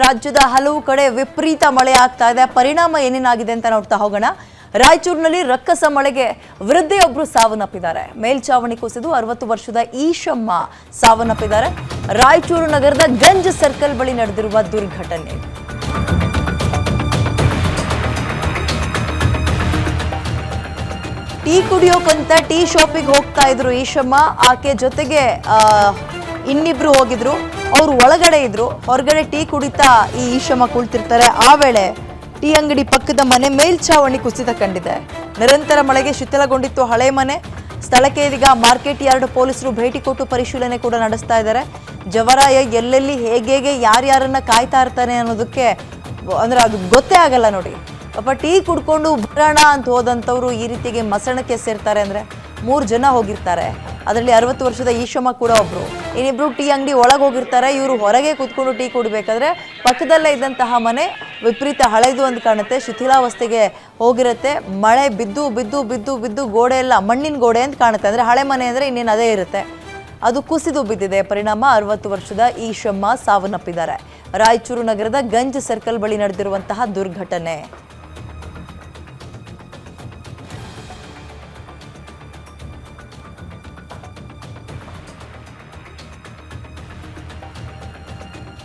ರಾಜ್ಯದ ಹಲವು ಕಡೆ ವಿಪರೀತ ಮಳೆ ಆಗ್ತಾ ಇದೆ. ಪರಿಣಾಮ ಏನೇನಾಗಿದೆ ಅಂತ ನೋಡ್ತಾ ಹೋಗೋಣ. ರಾಯಚೂರಿನಲ್ಲಿ ರಕ್ಕಸ ಮಳೆಗೆ ವೃದ್ಧೆಯೊಬ್ರು ಸಾವನ್ನಪ್ಪಿದ್ದಾರೆ. ಮೇಲ್ಚಾವಣಿ ಕುಸಿದು ಅರವತ್ತು ವರ್ಷದ ಈಶಮ್ಮ ಸಾವನ್ನಪ್ಪಿದ್ದಾರೆ. ರಾಯಚೂರು ನಗರದ ಗಂಜ್ ಸರ್ಕಲ್ ಬಳಿ ನಡೆದಿರುವ ದುರ್ಘಟನೆ. ಟೀ ಕುಡಿಯೋಕಂತ ಟೀ ಶಾಪಿಗೆ ಹೋಗ್ತಾ ಇದ್ರು ಈಶಮ್ಮ. ಆಕೆ ಜೊತೆಗೆ ಇನ್ನಿಬ್ರು ಹೋಗಿದ್ರು. ಅವ್ರು ಒಳಗಡೆ ಇದ್ರು, ಹೊರಗಡೆ ಟೀ ಕುಡಿತಾ ಈ ಈಶಮ್ಮ ಕುಳಿತಿರ್ತಾರೆ. ಆ ವೇಳೆ ಟೀ ಅಂಗಡಿ ಪಕ್ಕದ ಮನೆ ಮೇಲ್ಛಾವಣಿ ಕುಸಿತ ಕಂಡಿದೆ. ನಿರಂತರ ಮಳೆಗೆ ಶಿಥಿಲಗೊಂಡಿತ್ತು ಹಳೆ ಮನೆ. ಸ್ಥಳಕ್ಕೆ ಇದೀಗ ಮಾರ್ಕೆಟ್ ಯಾರ್ಡ್ ಪೊಲೀಸರು ಭೇಟಿ ಕೊಟ್ಟು ಪರಿಶೀಲನೆ ಕೂಡ ನಡೆಸ್ತಾ ಇದ್ದಾರೆ. ಜವರಾಯ ಎಲ್ಲೆಲ್ಲಿ ಹೇಗೆ ಯಾರ್ಯಾರನ್ನ ಕಾಯ್ತಾ ಇರ್ತಾನೆ ಅನ್ನೋದಕ್ಕೆ ಅಂದ್ರೆ ಅದು ಗೊತ್ತೇ ಆಗಲ್ಲ ನೋಡಿ. ಪಾಪ ಟೀ ಕುಡ್ಕೊಂಡು ಬರೋಣ ಅಂತ ಹೋದಂಥವ್ರು ಈ ರೀತಿಗೆ ಮಸಣಕ್ಕೆ ಸೇರ್ತಾರೆ ಅಂದರೆ ಮೂರು ಜನ ಹೋಗಿರ್ತಾರೆ. ಅದರಲ್ಲಿ ಅರವತ್ತು ವರ್ಷದ ಈಶಮ್ಮ ಕೂಡ ಒಬ್ರು. ಇನ್ನಿಬ್ರು ಟೀ ಅಂಗಡಿ ಒಳಗೆ ಹೋಗಿರ್ತಾರೆ, ಇವರು ಹೊರಗೆ ಕೂತ್ಕೊಂಡು ಟೀ ಕುಡಿಬೇಕಾದ್ರೆ ಪಕ್ಕದಲ್ಲೇ ಇದ್ದಂತಹ ಮನೆ ವಿಪರೀತ ಹಳೆದು ಅಂತ ಕಾಣುತ್ತೆ. ಶಿಥಿಲಾವಸ್ಥೆಗೆ ಹೋಗಿರುತ್ತೆ. ಮಳೆ ಬಿದ್ದು ಬಿದ್ದು ಬಿದ್ದು ಬಿದ್ದು ಗೋಡೆ ಎಲ್ಲ ಮಣ್ಣಿನ ಗೋಡೆ ಅಂತ ಕಾಣುತ್ತೆ. ಅಂದರೆ ಹಳೆ ಮನೆ ಅಂದರೆ ಇನ್ನೇನು ಅದೇ ಇರುತ್ತೆ. ಅದು ಕುಸಿದು ಬಿದ್ದಿದೆ. ಪರಿಣಾಮ ಅರವತ್ತು ವರ್ಷದ ಈಶಮ್ಮ ಸಾವನ್ನಪ್ಪಿದ್ದಾರೆ. ರಾಯಚೂರು ನಗರದ ಗಂಜ್ ಸರ್ಕಲ್ ಬಳಿ ನಡೆದಿರುವಂತಹ ದುರ್ಘಟನೆ.